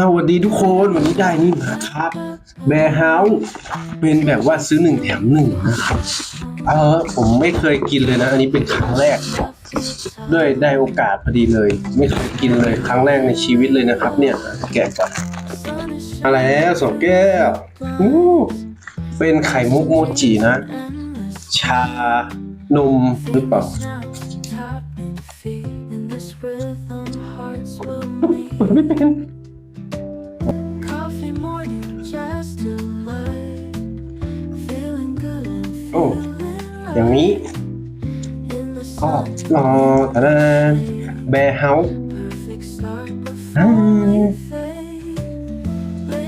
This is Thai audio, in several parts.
สวัสดีทุกคนวันนี้ได้นี่มาครับแบร์เฮาส์เป็นแบบว่าซื้อหนึ่งแถมหนึ่งนะครับเออผมไม่เคยกินเลยนะ อันนี้เป็นครั้งแรก ด้วยได้โอกาสพอดีเลย ไม่เคยกินเลยครั้งแรกในชีวิตเลยนะครับ เนี่ยแกะก่อนอะไรแล้วสองแก้วอู้เป็นไข่มุกโมจินะ ชานมหรือเปล่าเปิดไม่เป็น โอ้ย่างนี้ก็รอตะานแบร์เฮาส์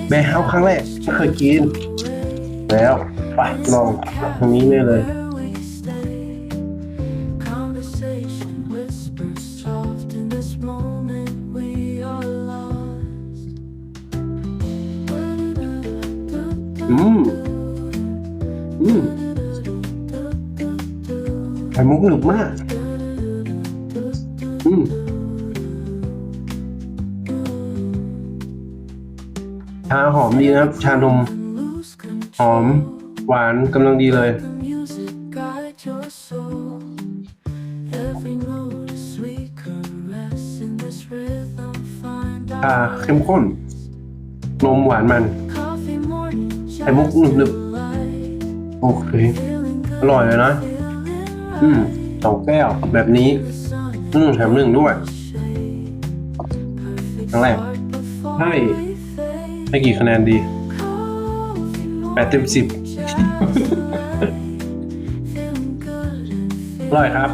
แบร์เฮาส์ครั้งแรกไม่เคยกิน แล้วไปลองตรงนี้เลยเลยอืมอืม ไข่มุกหนึบมาก อืมชาหอมดีนะครับ ชานม Lose control. หอม หวานกำลังดีเลย Music guide your soul. Every note a sweet caress in this rhythm. Find ชา out. เข้มข้น นมหวานมัน Coffee morning, ไข่มุกหนึบ light. ๆโอเค Feeling อ good, ร่อยเลยนะ feeling อืมสองแก้วแบบนี้ อืมแถมหนึ่งด้วยอะไรให้ให้กี่คะแนนดีแปดเต็มสิบอร่อยครับ